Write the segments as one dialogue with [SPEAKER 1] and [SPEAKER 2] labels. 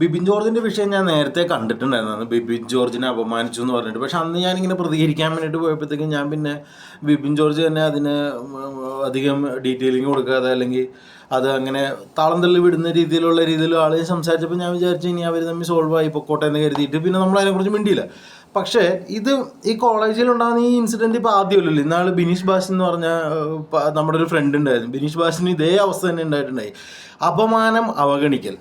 [SPEAKER 1] ബിബിൻ ജോർജിന്റെ വിഷയം ഞാൻ നേരത്തെ കണ്ടിട്ടുണ്ടായിരുന്നു. ബിബിൻ ജോർജിനെ അപമാനിച്ചു എന്ന് പറഞ്ഞിട്ട്. പക്ഷെ അന്ന് ഞാനിങ്ങനെ പ്രതികരിക്കാൻ വേണ്ടിയിട്ട് പോയപ്പോഴത്തേക്കും ഞാൻ പിന്നെ ബിബിൻ ജോർജ് തന്നെ അതിന് അധികം ഡീറ്റെയിലിംഗ് കൊടുക്കാതെ അല്ലെങ്കിൽ അത് അങ്ങനെ താളം തള്ളി വിടുന്ന രീതിയിലുള്ള രീതിയിൽ ആൾ സംസാരിച്ചപ്പോൾ ഞാൻ വിചാരിച്ചു ഇനി അവർ തമ്മിൽ സോൾവ് ആയി പൊക്കോട്ടെ എന്ന് കരുതിയിട്ട് പിന്നെ നമ്മൾ അതിനെക്കുറിച്ച് മിണ്ടിയില്ല. പക്ഷേ ഇത് ഈ കോളേജിൽ ഉണ്ടാകുന്ന ഈ ഇൻസിഡന്റ് ഇപ്പോൾ ആദ്യമല്ലല്ലോ ഇന്നാൾ ബിനീഷ് ബാസ് എന്ന് പറഞ്ഞ നമ്മുടെ ഒരു ഫ്രണ്ട് ഉണ്ടായിരുന്നു. ബിനീഷ് ബാസിന് ഇതേ അവസ്ഥ തന്നെ ഉണ്ടായിട്ടുണ്ടായി. അപമാനം അവഗണിക്കൽ.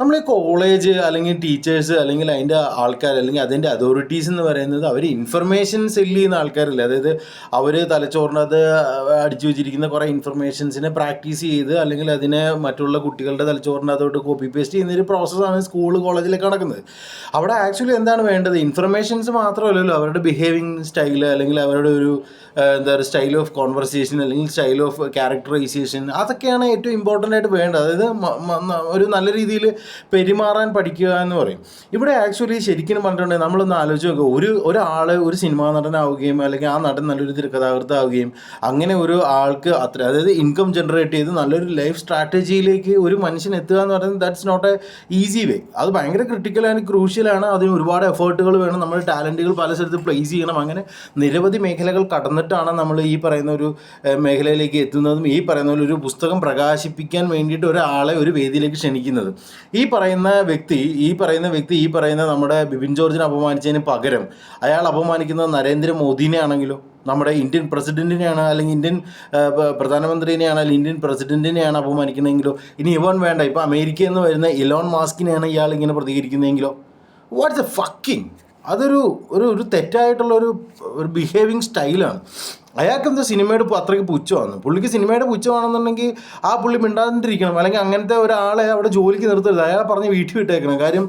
[SPEAKER 1] നമ്മൾ ഈ കോളേജ് അല്ലെങ്കിൽ ടീച്ചേഴ്സ് അല്ലെങ്കിൽ അതിന്റെ ആൾക്കാർ അല്ലെങ്കിൽ അതിന്റെ അതോറിറ്റീസ് എന്ന് പറയുന്നത് അവർ ഇൻഫർമേഷൻ സെല്ല് ചെയ്യുന്ന ആൾക്കാരല്ലേ. അതായത് അവർ തലച്ചോറിനകത്ത് അടിച്ചു വെച്ചിരിക്കുന്ന കുറേ ഇൻഫർമേഷൻസിനെ പ്രാക്ടീസ് ചെയ്ത് അല്ലെങ്കിൽ അതിനെ മറ്റുള്ള കുട്ടികളുടെ തലച്ചോറിനകത്തോട്ട് കോപ്പി പേസ്റ്റ് ചെയ്യുന്ന ഒരു പ്രോസസ്സാണ് സ്കൂൾ കോളേജിലൊക്കെ നടക്കുന്നത്. അവിടെ ആക്ച്വലി എന്താണ് വേണ്ടത്? ഇൻഫർമേഷൻസ് മാത്രമല്ലല്ലോ. അവരുടെ ബിഹേവിങ് സ്റ്റൈൽ അല്ലെങ്കിൽ അവരുടെ ഒരു എന്താ പറയുക സ്റ്റൈൽ ഓഫ് കോൺവെർസേഷൻ അല്ലെങ്കിൽ സ്റ്റൈൽ ഓഫ് ക്യാരക്ടറൈസേഷൻ അതൊക്കെയാണ് ഏറ്റവും ഇമ്പോർട്ടന്റ് ആയിട്ട് വേണ്ടത്. അതായത് ഒരു നല്ല രീതിയിൽ പെരുമാറാൻ പഠിക്കുക എന്ന് പറയും. ഇവിടെ ആക്ച്വലി ശരിക്കും പറഞ്ഞിട്ടുണ്ടെങ്കിൽ നമ്മളൊന്ന് ആലോചിച്ച് നോക്കുക ഒരു ഒരാൾ ഒരു സിനിമാ നടനാവുകയും അല്ലെങ്കിൽ ആ നടൻ നല്ലൊരു തിരക്കഥാകൃത്താവുകയും അങ്ങനെ ഒരു ആൾക്ക് അത്ര അതായത് ഇൻകം ജനറേറ്റ് ചെയ്ത് നല്ലൊരു ലൈഫ് സ്ട്രാറ്റജിയിലേക്ക് ഒരു മനുഷ്യൻ എത്തുക എന്ന് പറയുന്നത് that's not a easy way അത് ഭയങ്കര ക്രിട്ടിക്കൽ ആൻഡ് ക്രൂഷ്യലാണ് അതിന് ഒരുപാട് എഫേർട്ടുകൾ വേണം. നമ്മൾ ടാലന്റുകൾ പല സ്ഥലത്ത് പ്ലേസ് ചെയ്യണം. അങ്ങനെ നിരവധി മേഖലകൾ കടന്നിട്ടാണ് നമ്മൾ ഈ പറയുന്ന ഒരു മേഖലയിലേക്ക് എത്തുന്നതും ഈ പറയുന്ന ഒരു പുസ്തകം പ്രകാശിപ്പിക്കാൻ വേണ്ടിയിട്ട് ഒരാളെ ഒരു വേദിയിലേക്ക് ക്ഷണിക്കുന്നത്. പറയുന്ന വ്യക്തി ഈ പറയുന്ന വ്യക്തി ഈ പറയുന്ന നമ്മുടെ ബിപിൻ ജോർജിനെ അപമാനിച്ചതിന് പകരം അയാൾ അപമാനിക്കുന്നത് നരേന്ദ്രമോദിനെ ആണെങ്കിലോ നമ്മുടെ ഇന്ത്യൻ പ്രസിഡന്റിനെയാണ് അല്ലെങ്കിൽ ഇന്ത്യൻ പ്രധാനമന്ത്രിനെയാണ് അല്ലെങ്കിൽ ഇന്ത്യൻ പ്രസിഡന്റിനെയാണ് അപമാനിക്കുന്നതെങ്കിലോ ഇനി ഇവൻ വേണ്ട. ഇപ്പോൾ അമേരിക്കയിൽ നിന്ന് വരുന്ന ഇലോൺ മാസ്കിനെയാണ് ഇയാൾ ഇങ്ങനെ പ്രതികരിക്കുന്നതെങ്കിലോ വാട്ട്സ് എ ഫക്കിങ് അതൊരു ഒരു ഒരു തെറ്റായിട്ടുള്ള ഒരു ഒരു ബിഹേവിങ് സ്റ്റൈലാണ് അയാൾക്ക് എന്താ സിനിമയുടെ അത്രയ്ക്ക് പുച്ഛമാണ് പുള്ളിക്ക് സിനിമയുടെ പുച്ഛമാണെന്നുണ്ടെങ്കിൽ ആ പുള്ളി മിണ്ടാണ്ടിരിക്കണം. അല്ലെങ്കിൽ അങ്ങനത്തെ ഒരാളെ അവിടെ ജോലിക്ക് നിർത്തരുത്. അയാളെ പറഞ്ഞ് വീട്ടിൽ വിട്ടേക്കണം. കാര്യം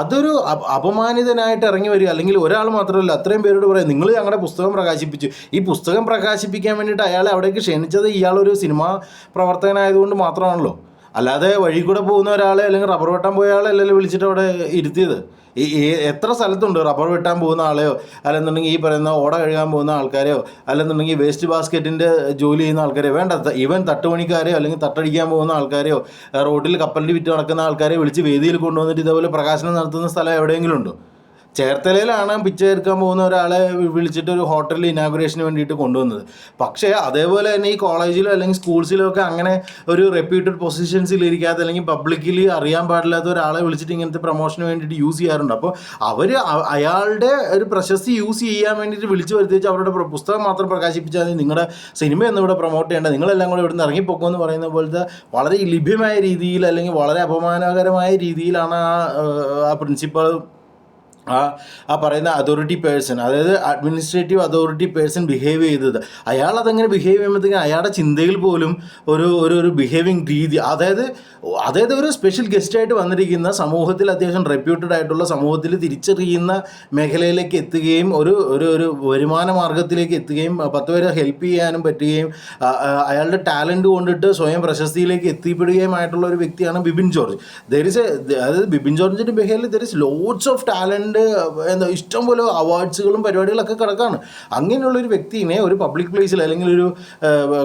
[SPEAKER 1] അതൊരു അപമാനിതനായിട്ട് ഇറങ്ങി വരിക അല്ലെങ്കിൽ ഒരാൾ മാത്രമല്ല അത്രയും പേരോട് പറയാം നിങ്ങൾ ഞങ്ങളുടെ പുസ്തകം പ്രകാശിപ്പിച്ചു. ഈ പുസ്തകം പ്രകാശിപ്പിക്കാൻ വേണ്ടിയിട്ട് അയാളെ അവിടേക്ക് ക്ഷണിച്ചത് ഇയാളൊരു സിനിമാ പ്രവർത്തകനായതുകൊണ്ട് മാത്രമാണല്ലോ. അല്ലാതെ വഴി കൂടെ പോകുന്ന ഒരാളെ അല്ലെങ്കിൽ റബ്ബർ വെട്ടാൻ പോയ ആളെ അല്ലല്ലോ വിളിച്ചിട്ട് അവിടെ ഇരുത്തിയത്. ഈ എത്ര സ്ഥലത്തുണ്ട് റബ്ബർ വെട്ടാൻ പോകുന്ന ആളെയോ അല്ലെന്നുണ്ടെങ്കിൽ ഈ പറയുന്ന ഓട കഴുകാൻ പോകുന്ന ആൾക്കാരെയോ അല്ലെന്നുണ്ടെങ്കിൽ വേസ്റ്റ് ബാസ്ക്കറ്റിന്റെ ജോലി ചെയ്യുന്ന ആൾക്കാരെയോ വേണ്ട ഈവൻ തട്ടുപണിക്കാരെയോ അല്ലെങ്കിൽ തട്ടടിക്കാൻ പോകുന്ന ആൾക്കാരെയോ റോഡിൽ കപ്പലിന്റെ വിറ്റ് നടക്കുന്ന ആൾക്കാരെ വിളിച്ച് വേദിയിൽ കൊണ്ടുവന്നിട്ട് ഇതേപോലെ പ്രകാശനം നടത്തുന്ന സ്ഥലം എവിടെയെങ്കിലും ഉണ്ടോ? ചേർത്തലയിലാണ് പിച്ച ചേർക്കാൻ പോകുന്ന ഒരാളെ വിളിച്ചിട്ട് ഒരു ഹോട്ടലിൽ ഇനാഗുറേഷന് വേണ്ടിയിട്ട് കൊണ്ടുവന്നത്. പക്ഷേ അതേപോലെ തന്നെ ഈ കോളേജിലോ അല്ലെങ്കിൽ സ്കൂൾസിലോ ഒക്കെ അങ്ങനെ ഒരു റെപ്യൂട്ടഡ് പൊസിഷൻസിൽ ഇരിക്കാത്ത അല്ലെങ്കിൽ പബ്ലിക്കലി അറിയാൻ പാടില്ലാത്ത ഒരാളെ വിളിച്ചിട്ട് ഇങ്ങനത്തെ പ്രൊമോഷന് വേണ്ടിയിട്ട് യൂസ് ചെയ്യാറുണ്ട്. അപ്പോൾ അവർ അയാളുടെ ഒരു പ്രശസ്തി യൂസ് ചെയ്യാൻ വേണ്ടിയിട്ട് വിളിച്ചു വരുത്തി വെച്ച് അവരുടെ പുസ്തകം മാത്രം പ്രകാശിപ്പിച്ചാൽ മതി. നിങ്ങളുടെ സിനിമ ഒന്നും ഇവിടെ പ്രൊമോട്ട് ചെയ്യേണ്ട. നിങ്ങളെല്ലാം കൂടെ ഇവിടുന്ന് ഇറങ്ങിപ്പോക്കുമെന്ന് പറയുന്ന പോലത്തെ വളരെ ലഭ്യമായ രീതിയിൽ അല്ലെങ്കിൽ വളരെ അപമാനകരമായ രീതിയിലാണ് ആ പ്രിൻസിപ്പൾ ആ ആ പറയുന്ന അതോറിറ്റി പേഴ്സൺ അതായത് അഡ്മിനിസ്ട്രേറ്റീവ് അതോറിറ്റി പേഴ്സൺ ബിഹേവ് ചെയ്തത്. അയാൾ അതങ്ങനെ ബിഹേവ് ചെയ്യുമ്പോഴത്തേക്കും അയാളുടെ ചിന്തയിൽ പോലും ഒരു ഒരു ഒരു ബിഹേവിങ് രീതി അതായത് അതായത് ഒരു സ്പെഷ്യൽ ഗസ്റ്റായിട്ട് വന്നിരിക്കുന്ന സമൂഹത്തിൽ അത്യാവശ്യം റെപ്യൂട്ടഡ് ആയിട്ടുള്ള സമൂഹത്തിൽ തിരിച്ചറിയുന്ന മേഖലയിലേക്ക് എത്തുകയും ഒരു ഒരു ഒരു വരുമാന മാർഗത്തിലേക്ക് എത്തുകയും പത്ത് പേരെ ഹെൽപ്പ് ചെയ്യാനും പറ്റുകയും അയാളുടെ ടാലന്റ് കൊണ്ടിട്ട് സ്വയം പ്രശസ്തിയിലേക്ക് എത്തിപ്പെടുകയുമായിട്ടുള്ള ഒരു വ്യക്തിയാണ് ബിബിൻ ജോർജ്. ദർ ഇസ് അതായത് ബിബിൻ ജോർജിന്റെ behaviour there is loads of talent എന്താ ഇഷ്ടംപോലെ അവാർഡ്സുകളും പരിപാടികളൊക്കെ കിടക്കാണ്. അങ്ങനെയുള്ള ഒരു വ്യക്തിനെ ഒരു പബ്ലിക് പ്ലേസിൽ അല്ലെങ്കിൽ ഒരു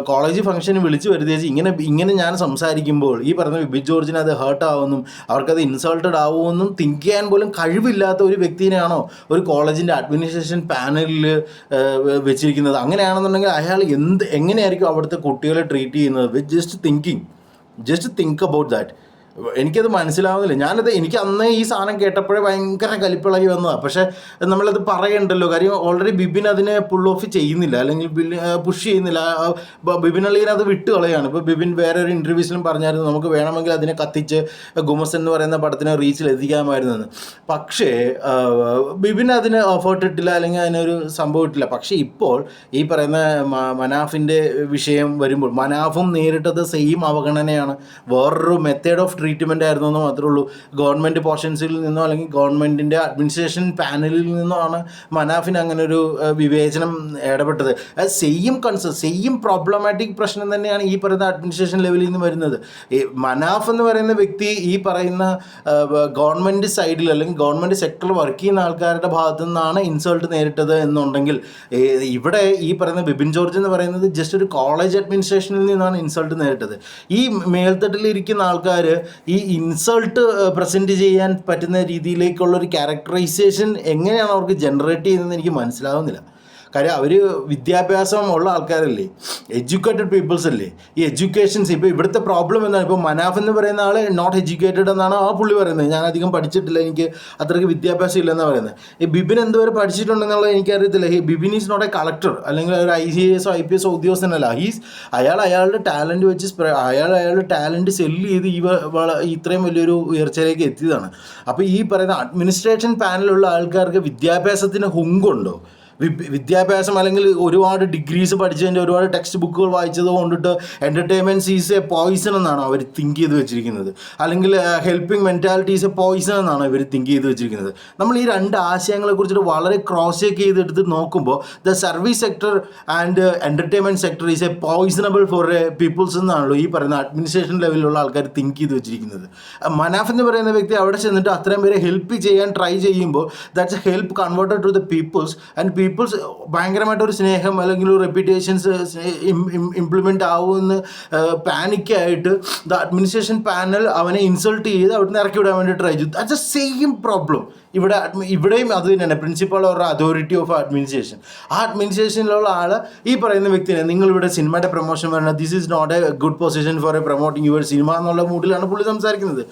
[SPEAKER 1] കോളേജ് ഫംഗ്ഷന് വിളിച്ച് വരുത്തിയേച്ച് ഇങ്ങനെ ഇങ്ങനെ ഞാൻ സംസാരിക്കുമ്പോൾ ഈ പറഞ്ഞ ബിബിൻ ജോർജിന് അത് ഹേർട്ട് ആവുമെന്നും അവർക്കത് ഇൻസൾട്ടഡ് ആവുമെന്നും തിങ്ക് ചെയ്യാൻ പോലും കഴിവില്ലാത്ത ഒരു വ്യക്തിനെയാണോ ഒരു കോളേജിന്റെ അഡ്മിനിസ്ട്രേഷൻ പാനലിൽ വെച്ചിരിക്കുന്നത്? അങ്ങനെയാണെന്നുണ്ടെങ്കിൽ അയാൾ എന്ത് എങ്ങനെയായിരിക്കും അവിടുത്തെ കുട്ടികളെ ട്രീറ്റ് ചെയ്യുന്നത്? With just thinking just think about that എനിക്കത് മനസ്സിലാവുന്നില്ല. ഞാനത് എനിക്ക് അന്ന് ഈ സാധനം കേട്ടപ്പോഴേ ഭയങ്കര കലിപ്പിളകി വന്നതാണ് പക്ഷേ നമ്മളത് പറയണ്ടല്ലോ. കാര്യം ഓൾറെഡി ബിബിൻ അതിനെ പുൾ ഓഫ് ചെയ്യുന്നില്ല. അല്ലെങ്കിൽ പുഷ് ചെയ്യുന്നില്ല. ബിബിൻ അളിയൻ അത് വിട്ട് കളയാണ്. ഇപ്പോൾ ബിബിൻ വേറെ ഒരു ഇന്റർവ്യൂസിലും പറഞ്ഞായിരുന്നു നമുക്ക് വേണമെങ്കിൽ അതിനെ കത്തിച്ച് ഗുമസ് എന്ന് പറയുന്ന പടത്തിനെ റീച്ചിൽ എത്തിക്കാമായിരുന്നു എന്ന് പക്ഷേ ബിബിൻ അതിന് എഫേർട്ട് ഇട്ടില്ല. അല്ലെങ്കിൽ അതിനൊരു സംഭവം ഇട്ടില്ല. പക്ഷേ ഇപ്പോൾ ഈ പറയുന്ന മനാഫിന്റെ വിഷയം വരുമ്പോൾ മനാഫും നേരിട്ടത് സെയിം അവഗണനയാണ്. വേറൊരു മെത്തേഡ് ഓഫ് ട്രീറ്റ്മെന്റ് ആയിരുന്നു എന്ന് മാത്രമേ ഉള്ളൂ. ഗവൺമെന്റ് പോർഷൻസിൽ നിന്നോ അല്ലെങ്കിൽ ഗവൺമെന്റിന്റെ അഡ്മിനിസ്ട്രേഷൻ പാനലിൽ നിന്നോ ആണ് മനാഫിന് അങ്ങനെ ഒരു വിവേചനം ഇടപെട്ടത് സെയിം കൺസേൺ സെയിം പ്രോബ്ലമാറ്റിക് പ്രശ്നം തന്നെയാണ് ഈ പറയുന്ന അഡ്മിനിസ്ട്രേഷൻ ലെവലിൽ നിന്ന് വരുന്നത്. ഈ മനാഫ് എന്ന് പറയുന്ന വ്യക്തി ഈ പറയുന്ന ഗവൺമെന്റ് സൈഡിൽ അല്ലെങ്കിൽ ഗവൺമെന്റ് സെക്ടറിൽ വർക്ക് ചെയ്യുന്ന ആൾക്കാരുടെ ഭാഗത്തു നിന്നാണ് ഇൻസൾട്ട് നേരിട്ടത് എന്നുണ്ടെങ്കിൽ ഇവിടെ ഈ പറയുന്ന ബിബിൻ ജോർജ് എന്ന് പറയുന്നത് ജസ്റ്റ് ഒരു കോളേജ് അഡ്മിനിസ്ട്രേഷനിൽ നിന്നാണ് ഇൻസൾട്ട് നേരിട്ടത്. ഈ മേൽത്തട്ടിലിരിക്കുന്ന ആൾക്കാർ ഈ ഇൻസൾട്ട് പ്രസന്റ് ചെയ്യാൻ പറ്റുന്ന രീതിയിലേക്കുള്ള ഒരു ക്യാരക്ടറൈസേഷൻ എങ്ങനെയാണ് അവർക്ക് ജനറേറ്റ് ചെയ്യുന്നതെന്ന് എനിക്ക് മനസ്സിലാവുന്നില്ല. കാര്യം അവർ വിദ്യാഭ്യാസം ഉള്ള ആൾക്കാരല്ലേ? എഡ്യൂക്കേറ്റഡ് പീപ്പിൾസ് അല്ലേ? ഈ എഡ്യൂക്കേഷൻസ് ഇപ്പോൾ ഇവിടുത്തെ പ്രോബ്ലം എന്താണ്? ഇപ്പോൾ മനാഫ് എന്ന് പറയുന്ന ആൾ നോട്ട് എഡ്യൂക്കേറ്റഡ് എന്നാണ് ആ പുള്ളി പറയുന്നത്. ഞാൻ അധികം പഠിച്ചിട്ടില്ല എനിക്ക് അത്രയ്ക്ക് വിദ്യാഭ്യാസം ഇല്ലെന്നാണ് പറയുന്നത്. ഈ ബിബിൻ എന്തുവരെ പഠിച്ചിട്ടുണ്ടെന്നുള്ളത് എനിക്കറിയത്തില്ല. ഈ Bibin is not a collector അല്ലെങ്കിൽ ഒരു ഐ സി എസോ ഐ പി എസ് ഉദ്യോഗസ്ഥനല്ല. ഹീസ് അയാൾ അയാളുടെ ടാലന്റ് വെച്ച് അയാൾ അയാളുടെ ടാലന്റ് സെല്ല് ചെയ്ത് ഈ ഇത്രയും വലിയൊരു ഉയർച്ചയിലേക്ക് എത്തിയതാണ്. അപ്പോൾ ഈ പറയുന്ന അഡ്മിനിസ്ട്രേഷൻ പാനലുള്ള ആൾക്കാർക്ക് വിദ്യാഭ്യാസത്തിന് ഹുങ്കുണ്ടോ? വിദ്യാഭ്യാസം അല്ലെങ്കിൽ ഒരുപാട് ഡിഗ്രീസ് പഠിച്ചതിന്റെ ഒരുപാട് ടെക്സ്റ്റ് ബുക്കുകൾ വായിച്ചത് കൊണ്ടിട്ട് എന്റർടൈൻമെന്റ്സ് ഈസ് എ പോയിസൺ എന്നാണ് അവർ തിങ്ക് ചെയ്ത് വെച്ചിരിക്കുന്നത്. അല്ലെങ്കിൽ helping mentality is a poison എന്നാണ് ഇവർ തിങ്ക് ചെയ്ത് വെച്ചിരിക്കുന്നത്. നമ്മൾ ഈ രണ്ട് ആശയങ്ങളെ കുറിച്ചിട്ട് വളരെ ക്രോസ് ചെക്ക് ചെയ്തെടുത്ത് നോക്കുമ്പോൾ the service sector and entertainment sector is a poisonable for a peoples എന്നാണല്ലോ ഈ പറയുന്ന അഡ്മിനിസ്ട്രേഷൻ ലെവലിലുള്ള ആൾക്കാർ തിങ്ക് ചെയ്ത് വെച്ചിരിക്കുന്നത്. മനാഫ് എന്ന് പറയുന്ന വ്യക്തി അവിടെ ചെന്നിട്ട് അത്രയും പേരെ ഹെൽപ്പ് ചെയ്യാൻ ട്രൈ ചെയ്യുമ്പോൾ that's help converted to the peoples and peoples ഭയങ്കരമായിട്ട് ഒരു സ്നേഹം അല്ലെങ്കിൽ റെപ്യൂട്ടേഷൻസ് ഇംപ്ലിമെന്റ് ആവുമെന്ന് പാനിക്കായിട്ട് ദ അഡ്മിനിസ്ട്രേഷൻ പാനൽ അവനെ ഇൻസൾട്ട് ചെയ്ത് അവിടുന്ന് ഇറക്കി വിടാൻ വേണ്ടി ട്രൈ ചെയ്തു. അറ്റ് എ സെയിം പ്രോബ്ലം ഇവിടെ ഇവിടെയും അത് തന്നെയാണ്. Principal or authority of administration ആ അഡ്മിനിസ്ട്രേഷനിലുള്ള ആൾ ഈ പറയുന്ന വ്യക്തിനെ നിങ്ങളിവിടെ സിനിമയുടെ പ്രൊമോഷൻ വരണം. This is not a good position for a promoting your cinema എന്നുള്ള മൂഡിലാണ് പുള്ളി സംസാരിക്കുന്നത്.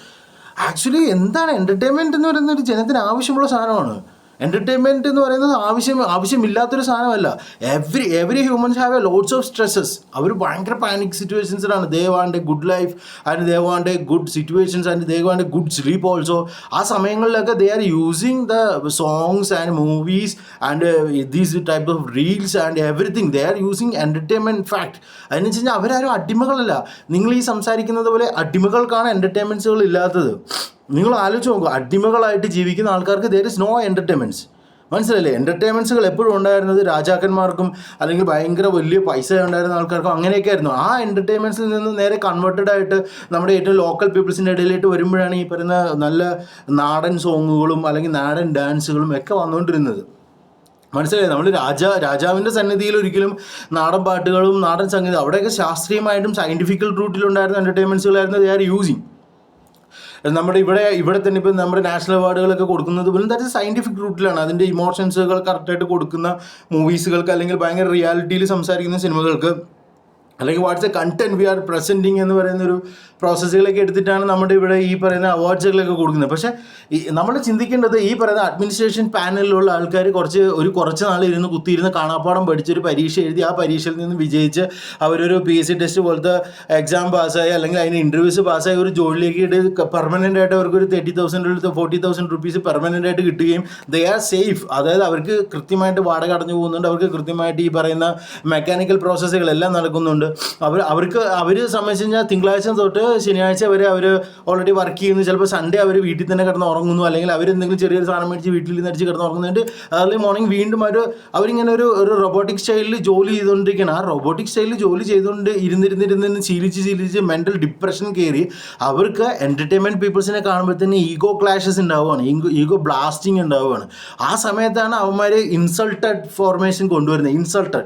[SPEAKER 1] ആക്ച്വലി എന്താണ് എന്റർടൈൻമെന്റ് എന്ന് പറയുന്ന ഒരു ജനത്തിന് ആവശ്യമുള്ള സാധനമാണ്. എന്റർടൈൻമെന്റ് എന്ന് പറയുന്നത് ആവശ്യം ആവശ്യമില്ലാത്തൊരു സാധനമല്ല. Every every humans have a loads of stresses അവർ ഭയങ്കര panic സിറ്റുവേഷൻസിലാണ് they want good life and they want good situations and they want good sleep also ആ സമയങ്ങളിലൊക്കെ they are using the songs and movies and these type of reels and everything they are using entertainment fact അതിന് വെച്ച് കഴിഞ്ഞാൽ അവരാരും അടിമകളല്ല. നിങ്ങൾ ഈ സംസാരിക്കുന്നത് പോലെ അടിമകൾക്കാണ് എന്റർടൈൻമെന്റ്സുകൾ ഇല്ലാത്തത്. നിങ്ങൾ ആലോചിച്ച് നോക്കുക അടിമകളായിട്ട് ജീവിക്കുന്ന ആൾക്കാർക്ക് ദർ ഇസ് നോ എന്റർടൈൻമെന്റ്സ് മനസ്സിലല്ലേ എന്റർടൈൻമെന്റ്സുകൾ എപ്പോഴും ഉണ്ടായിരുന്നത് രാജാക്കന്മാർക്കും അല്ലെങ്കിൽ ഭയങ്കര വലിയ പൈസ ഉണ്ടായിരുന്ന ആൾക്കാർക്കും അങ്ങനെയൊക്കെ ആയിരുന്നു ആ എന്റർടൈൻമെന്റ്സിൽ നിന്ന് നേരെ കൺവേർട്ടഡ് ആയിട്ട് നമ്മുടെ ഏറ്റവും ലോക്കൽ പീപ്പിൾസിന്റെ ഇടയിലേക്ക് വരുമ്പോഴാണ് ഈ പറയുന്ന നല്ല നാടൻ സോങ്ങുകളും അല്ലെങ്കിൽ നാടൻ ഡാൻസുകളും ഒക്കെ വന്നുകൊണ്ടിരുന്നത്. മനസ്സിലായി നമ്മൾ രാജ രാജാവിന്റെ സന്നിധിയിൽ ഒരിക്കലും നാടൻ പാട്ടുകളും നാടൻ സംഗീതം അവിടെയൊക്കെ ശാസ്ത്രീയമായിട്ടും സയന്റിഫിക്കൽ റൂട്ടിലുണ്ടായിരുന്ന എന്റർടൈൻമെന്റ്സുകളായിരുന്നു ദേ ആർ യൂസിങ് നമ്മുടെ ഇവിടെ ഇവിടെ തന്നെ ഇപ്പം നമ്മുടെ നാഷണൽ അവാർഡുകളൊക്കെ കൊടുക്കുന്നത് പോലും ദാറ്റ് സയന്റിഫിക് റൂട്ടിലാണ് അതിന്റെ ഇമോഷൻസുകൾ കറക്റ്റായിട്ട് കൊടുക്കുന്ന മൂവീസുകൾക്ക് അല്ലെങ്കിൽ ഭയങ്കര റിയാലിറ്റിയിൽ സംസാരിക്കുന്ന സിനിമകൾക്ക് അല്ലെങ്കിൽ what's a content we are presenting എന്ന് പറയുന്ന ഒരു പ്രോസസ്സുകളൊക്കെ എടുത്തിട്ടാണ് നമ്മുടെ ഇവിടെ ഈ പറയുന്ന അവാർഡ്സുകളൊക്കെ കൊടുക്കുന്നത്. പക്ഷേ നമ്മൾ ചിന്തിക്കേണ്ടത് ഈ പറയുന്ന അഡ്മിനിസ്ട്രേഷൻ പാനലിലുള്ള ആൾക്കാർ കുറച്ച് ഒരു കുറച്ച് നാൾ ഇരുന്ന് കുത്തിയിരുന്ന് കാണാപ്പാടം പഠിച്ചൊരു പരീക്ഷ എഴുതി ആ പരീക്ഷയിൽ നിന്ന് വിജയിച്ച് അവരൊരു പി എസ് സി ടെസ്റ്റ് പോലത്തെ എക്സാം പാസ്സായി അല്ലെങ്കിൽ അതിന് ഇന്റർവ്യൂസ് പാസ്സായി ഒരു ജോലിയിലേക്ക് പെർമനന്റ് ആയിട്ട് അവർക്ക് ഒരു thirty thousand forty thousand rupees permanent ആയിട്ട് കിട്ടുകയും ദേ ആർ സേഫ് അതായത് അവർക്ക് കൃത്യമായിട്ട് വാടക അടഞ്ഞു പോകുന്നുണ്ട്. അവർക്ക് കൃത്യമായിട്ട് ഈ പറയുന്ന മെക്കാനിക്കൽ പ്രോസസ്സുകളെല്ലാം നടക്കുന്നുണ്ട്. അവർ അവർക്ക് അവർ സംബന്ധിച്ച് കഴിഞ്ഞാൽ തിങ്കളാഴ്ച തൊട്ട് ശനിയാഴ്ച വരെ അവർ ഓൾറെഡി വർക്ക് ചെയ്യുന്നു. ചിലപ്പോൾ സൺഡേ അവർ വീട്ടിൽ തന്നെ കിടന്ന് ഉറങ്ങുന്നു. അല്ലെങ്കിൽ അവർ എന്തെങ്കിലും ചെറിയൊരു സാധനം മേടിച്ച് വീട്ടിൽ നിന്ന് അടിച്ച് കിടന്ന് ഉറങ്ങുന്നുണ്ട് ഏർലി മോർണിംഗ് വീണ്ടും അവർ അവരിങ്ങനെ ഒരു ഒരു റോബോട്ടിക് സ്റ്റൈലിൽ ജോലി ചെയ്തുകൊണ്ടിരിക്കുകയാണ്. ആ റോബോട്ടിക് സ്റ്റൈലിൽ ജോലി ചെയ്തുകൊണ്ട് ഇരുന്നിരുന്നിരുന്ന് ശീലിച്ച് ശീലിച്ച് മെന്റൽ ഡിപ്രഷൻ കയറി അവർക്ക് എന്റർടൈൻമെന്റ് പീപ്പിൾസിനെ കാണുമ്പോൾ തന്നെ ഈഗോ ക്ലാഷസ് ഉണ്ടാവുകയാണ്. ഈഗോ ബ്ലാസ്റ്റിംഗ് ഉണ്ടാവുകയാണ്. ആ സമയത്താണ് അവന്മാർ ഇൻസൾട്ടഡ് ഫോർമേഷൻ കൊണ്ടുവരുന്നത്. Insulted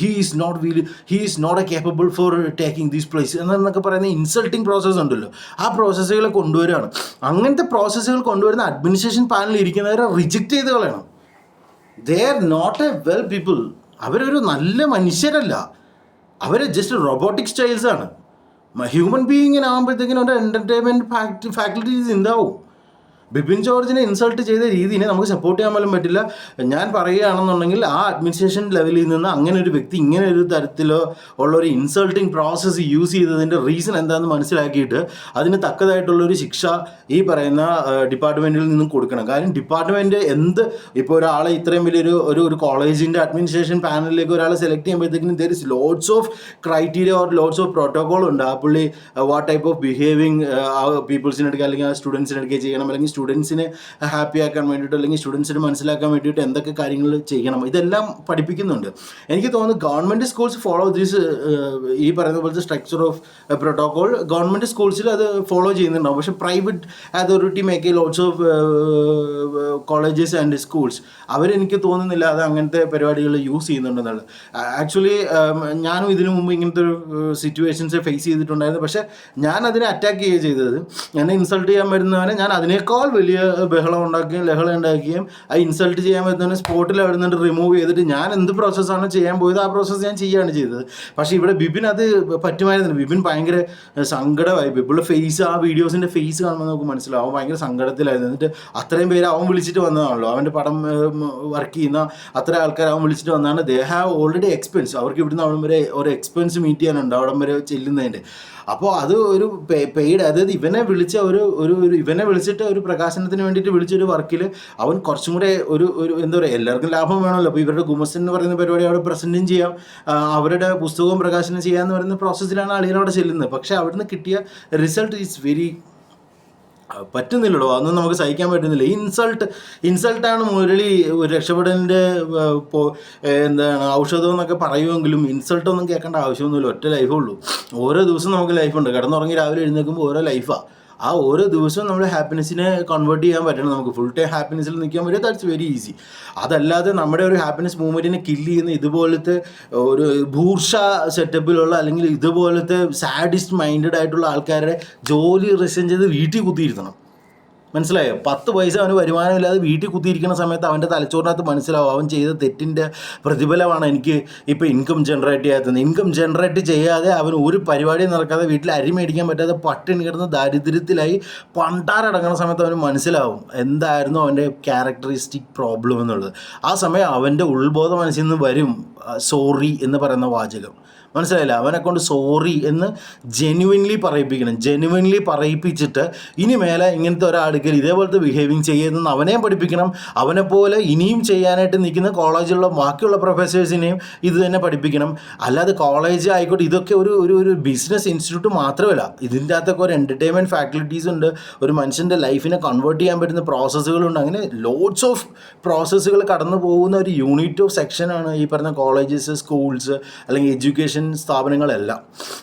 [SPEAKER 1] he is not well he is not a capable for taking these place എന്നൊക്കെ പറയുന്ന ഇൻസൾട്ടിങ് പ്രോസസ്സ് ഉണ്ടല്ലോ. ആ പ്രോസസ്സുകളെ കൊണ്ടുവരികയാണ് അങ്ങനത്തെ പ്രോസസ്സുകൾ കൊണ്ടുവരുന്ന അഡ്മിനിസ്ട്രേഷൻ പാനലിൽ ഇരിക്കുന്നവരെ റിജക്റ്റ് ചെയ്ത് കളയണം. They are not a well people അവരൊരു നല്ല മനുഷ്യരല്ല. അവർ ജസ്റ്റ് റോബോട്ടിക് സ്റ്റൈൽസാണ് ഹ്യൂമൻ ബീയിങ്ങിനാകുമ്പോഴത്തേക്കിനും അവരുടെ എന്റർടൈൻമെന്റ് ഫാക്ട് ഫാക്കൽറ്റീസ് ഉണ്ടാവും. ബിപിൻ ജോർജിനെ ഇൻസൾട്ട് ചെയ്ത രീതിനെ നമുക്ക് സപ്പോർട്ട് ചെയ്യാൻ പോലും പറ്റില്ല. ഞാൻ പറയുകയാണെന്നുണ്ടെങ്കിൽ ആ അഡ്മിനിസ്ട്രേഷൻ ലെവലിൽ നിന്ന് അങ്ങനെ ഒരു വ്യക്തി ഇങ്ങനെ ഒരു തരത്തിലോ ഉള്ള ഒരു ഇൻസൾട്ടിങ് പ്രോസസ്സ് യൂസ് ചെയ്തതിന്റെ റീസൺ എന്താണെന്ന് മനസ്സിലാക്കിയിട്ട് അതിന് തക്കതായിട്ടുള്ള ഒരു ശിക്ഷ ഈ പറയുന്ന ഡിപ്പാർട്ട്മെന്റിൽ നിന്നും കൊടുക്കണം. കാരണം ഡിപ്പാർട്ട്മെന്റ് എന്ത് ഇപ്പോൾ ഒരാളെ ഇത്രയും വലിയൊരു ഒരു ഒരു കോളേജിന്റെ അഡ്മിനിസ്ട്രേഷൻ പാനലിലേക്ക് ഒരാളെ സെലക്ട് ചെയ്യുമ്പോഴത്തേക്കും there is loads of criteria or loads of protocol ഉണ്ട്. ആ പുള്ളി വാട്ട് ടൈപ്പ് ഓഫ് ബിഹേവിങ് ആ പീപ്പിൾസിനെടുക്കുക അല്ലെങ്കിൽ ആ സ്റ്റുഡൻസിനെടുക്കുക ചെയ്യണം അല്ലെങ്കിൽ സ്റ്റുഡൻസിനെ ഹാപ്പി ആക്കാൻ വേണ്ടിയിട്ട് അല്ലെങ്കിൽ സ്റ്റുഡൻസിന് മനസ്സിലാക്കാൻ വേണ്ടിയിട്ട് എന്തൊക്കെ കാര്യങ്ങൾ ചെയ്യണം ഇതെല്ലാം പഠിപ്പിക്കുന്നുണ്ട്. എനിക്ക് തോന്നുന്നു ഗവൺമെന്റ് സ്കൂൾസ് ഫോളോ ദീസ് ഈ പറയുന്ന പോലത്തെ സ്ട്രക്ചർ ഓഫ് പ്രോട്ടോകോൾ ഗവൺമെന്റ് സ്കൂൾസിൽ അത് ഫോളോ ചെയ്യുന്നുണ്ടാവും. പക്ഷേ പ്രൈവറ്റ് അതോറിറ്റി മേക്കിൽ ഓൾസോ കോളേജസ് ആൻഡ് സ്കൂൾസ് അവരെനിക്ക് തോന്നുന്നില്ല അത് അങ്ങനത്തെ പരിപാടികൾ യൂസ് ചെയ്യുന്നുണ്ടെന്നുള്ളത്. ആക്ച്വലി ഞാനും ഇതിനു മുമ്പ് ഇങ്ങനത്തെ ഒരു സിറ്റുവേഷൻസ് ഫേസ് ചെയ്തിട്ടുണ്ടായിരുന്നു. പക്ഷേ ഞാൻ അതിനെ അറ്റാക്ക് ചെയ്യുക ചെയ്തത്. എന്നെ ഇൻസൾട്ട് ചെയ്യാൻ വരുന്നവനെ ഞാൻ അതിനേക്കാൾ വലിയ ബഹളം ഉണ്ടാക്കുകയും ലഹള ഉണ്ടാക്കുകയും ആ ഇൻസൾട്ട് ചെയ്യാൻ പറ്റുന്ന സ്പോട്ടിൽ അവിടെ നിന്ന് റിമൂവ് ചെയ്തിട്ട് ഞാൻ എന്ത് പ്രോസസ്സാണ് ചെയ്യാൻ പോയത്? ആ പ്രോസസ്സ് ഞാൻ ചെയ്യുകയാണ് ചെയ്തത്. പക്ഷേ ഇവിടെ ബിബിൻ അത് പറ്റുമായിരുന്നില്ല. ബിബിൻ ഭയങ്കര സങ്കടമായി. ബിബിളുടെ ഫേസ് ആ വീഡിയോസിന്റെ ഫേസ് കാണുമ്പോൾ നമുക്ക് മനസ്സിലാവും. അവൻ ഭയങ്കര സങ്കടത്തിലായിരുന്നു. എന്നിട്ട് അത്രയും പേര് അവൻ വിളിച്ചിട്ട് വന്നതാണല്ലോ. അവന്റെ പടം വർക്ക് ചെയ്യുന്ന അത്ര ആൾക്കാർ അവൻ വിളിച്ചിട്ട് വന്നതാണ്. ദേ ഹാവ് ഓൾറെഡി എക്സ്പെൻസ് അവർക്ക് ഇവിടുന്ന് അവിടം വരെ ഒരു എക്സ്പെൻസ് മീറ്റ് ചെയ്യാനുണ്ട്. അവിടം വരെ ചെല്ലുന്നതിന്റെ. അപ്പോൾ അത് ഒരു പെയ്ഡ് അതായത് ഇവനെ വിളിച്ച ഒരു ഒരു ഒരു ഇവനെ വിളിച്ചിട്ട് ഒരു പ്രകാശനത്തിന് വേണ്ടിയിട്ട് വിളിച്ചൊരു വർക്കിൽ അവൻ കുറച്ചും കൂടെ ഒരു ഒരു എന്താ പറയുക എല്ലാവർക്കും ലാഭം വേണമല്ലോ. അപ്പോൾ ഇവരുടെ ഗുമസൻ എന്ന് പറയുന്ന പരിപാടി അവിടെ പ്രസന്റും ചെയ്യാം. അവരുടെ പുസ്തകവും പ്രകാശനം ചെയ്യാമെന്ന് പറയുന്ന പ്രോസസ്സിലാണ് ആളുകൾ അവിടെ ചെല്ലുന്നത്. പക്ഷേ അവിടുന്ന് കിട്ടിയ റിസൾട്ട് ഈസ് വെരി പറ്റുന്നില്ലടോ. അതൊന്നും നമുക്ക് സഹിക്കാൻ പറ്റുന്നില്ല. ഇൻസൾട്ട് ഇൻസൾട്ടാണ് മുരളി രക്ഷപ്പെടലിന്റെ എന്താണ് ഔഷധം എന്നൊക്കെ പറയുമെങ്കിലും ഇൻസൾട്ടൊന്നും കേൾക്കേണ്ട ആവശ്യമൊന്നുമില്ല. ഒറ്റ ലൈഫേ ഉള്ളൂ. ഓരോ ദിവസം നമുക്ക് ലൈഫുണ്ട് കിടന്നുറങ്ങി രാവിലെ എഴുന്നേൽക്കുമ്പോൾ ഓരോ ലൈഫാണ് ആ ഓരോ ദിവസവും നമ്മൾ ഹാപ്പിനെസ്സിനെ കൺവേർട്ട് ചെയ്യാൻ പറ്റണം. നമുക്ക് ഫുൾ ടൈം ഹാപ്പിനെസ്സിൽ നിൽക്കാൻ പറ്റും. ദാറ്റ്സ് വെരി ഈസി അതല്ലാതെ നമ്മുടെ ഒരു ഹാപ്പിനെസ് മൂവ്മെന്റിനെ കില്ല് ചെയ്യുന്ന ഇതുപോലത്തെ ഒരു ഭൂർഷ സെറ്റപ്പിലുള്ള അല്ലെങ്കിൽ ഇതുപോലത്തെ സാഡിസ്റ്റ് മൈൻഡഡ് ആയിട്ടുള്ള ആൾക്കാരുടെ ജോലി റിസൈൻ ചെയ്ത് വീട്ടിൽ കുത്തിയിരുത്തണം. മനസ്സിലായോ? പത്ത് പൈസ അവന് വരുമാനമില്ലാതെ വീട്ടിൽ കുത്തിയിരിക്കുന്ന സമയത്ത് അവന്റെ തലച്ചോറിനകത്ത് മനസ്സിലാവും. അവൻ ചെയ്ത തെറ്റിന്റെ പ്രതിഫലമാണ് എനിക്ക് ഇപ്പോൾ ഇൻകം ജനറേറ്റ് ചെയ്യാത്തത്. ഇൻകം ജനറേറ്റ് ചെയ്യാതെ അവൻ ഒരു പരിപാടിയും നടക്കാതെ വീട്ടിൽ അരി മേടിക്കാൻ പറ്റാതെ പട്ടിണി കിടന്ന് ദാരിദ്ര്യത്തിലായി പണ്ടാരടങ്ങുന്ന സമയത്ത് അവന് മനസ്സിലാവും എന്തായിരുന്നു അവന്റെ ക്യാരക്ടറിസ്റ്റിക് പ്രോബ്ലം എന്നുള്ളത്. ആ സമയം അവന്റെ ഉൾബോധ മനസ്സിൽ നിന്ന് വരും സോറി എന്ന് പറയുന്ന വാചകം. മനസ്സിലായില്ല? അവനെ കൊണ്ട് സോറി എന്ന് ജെന്യുവൻലി പറയിപ്പിക്കണം. ജെന്യുവൻലി പറയിപ്പിച്ചിട്ട് ഇനി മേലെ ഇങ്ങനത്തെ ഒരാൾക്ക് ഇതേപോലത്തെ ബിഹേവിങ് ചെയ്യുന്നതെന്ന് അവനെയും പഠിപ്പിക്കണം. അവനെ പോലെ ഇനിയും ചെയ്യാനായിട്ട് നിൽക്കുന്ന കോളേജിലുള്ള ബാക്കിയുള്ള പ്രൊഫസേഴ്സിനെയും ഇത് തന്നെ പഠിപ്പിക്കണം. അല്ലാതെ കോളേജ് ആയിക്കോട്ടെ ഇതൊക്കെ ഒരു ഒരു ഒരു ബിസിനസ് ഇൻസ്റ്റിറ്റ്യൂട്ട് മാത്രമല്ല. ഇതിന്റെ അകത്തൊക്കെ ഒരു എന്റർടൈൻമെന്റ് ഫാക്കൽറ്റീസ് ഉണ്ട്. ഒരു മനുഷ്യന്റെ ലൈഫിനെ കൺവേർട്ട് ചെയ്യാൻ പറ്റുന്ന പ്രോസസ്സുകളുണ്ട് അങ്ങനെ ലോഡ്സ് ഓഫ് പ്രോസസ്സുകൾ കടന്നു പോകുന്ന ഒരു യൂണിറ്റ് ഓഫ് സെക്ഷനാണ് ഈ പറഞ്ഞ കോളേജസ് സ്കൂൾസ് അല്ലെങ്കിൽ എഡ്യൂക്കേഷൻ സ്ഥാപനങ്ങളെല്ലാം.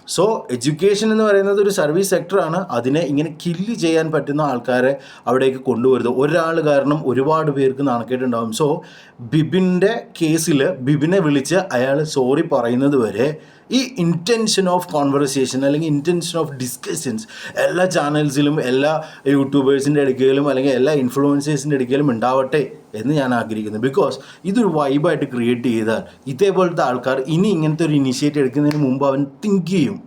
[SPEAKER 1] സോ എഡ്യൂക്കേഷൻ എന്ന് പറയുന്നത് ഒരു സർവീസ് സെക്ടറാണ് അതിനെ ഇങ്ങനെ കില്ല് ചെയ്യാൻ പറ്റുന്ന ആൾക്കാരെ അവിടേക്ക് കൊണ്ടുവരുന്നത്. ഒരാൾ കാരണം ഒരുപാട് പേർക്ക് നാണക്കേട്ടുണ്ടാകും സോ ബിബിന്റെ കേസിൽ ബിബിനെ വിളിച്ച് അയാൾ സോറി പറയുന്നത് വരെ ഈ ഇന്റൻഷൻ ഓഫ് കോൺവെർസേഷൻ അല്ലെങ്കിൽ ഇന്റൻഷൻ ഓഫ് ഡിസ്കഷൻസ് എല്ലാ ചാനൽസിലും എല്ലാ യൂട്യൂബേഴ്സിന്റെ ഇടയ്ക്കിലും അല്ലെങ്കിൽ എല്ലാ ഇൻഫ്ലുവൻസേഴ്സിന്റെ ഇടയ്ക്കിലും ഉണ്ടാവട്ടെ എന്ന് ഞാൻ ആഗ്രഹിക്കുന്നു. ബിക്കോസ് ഇതൊരു വൈബായിട്ട് ക്രിയേറ്റ് ചെയ്താൽ ഇതേപോലത്തെ ആൾക്കാർ ഇനി ഇങ്ങനത്തെ ഒരു ഇനിഷ്യേറ്റീവ് എടുക്കുന്നതിന് മുമ്പ് അവൻ തിങ്ക് ചെയ്യും.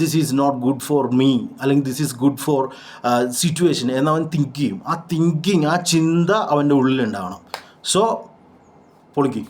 [SPEAKER 1] This is not good for me അല്ലെങ്കിൽ this is good for situation എന്നവൻ തിങ്ക് ചെയ്യും. ആ തിങ്കിങ് ആ ചിന്ത അവന്റെ ഉള്ളിലുണ്ടാവണം. സോ പൊളിക്കും.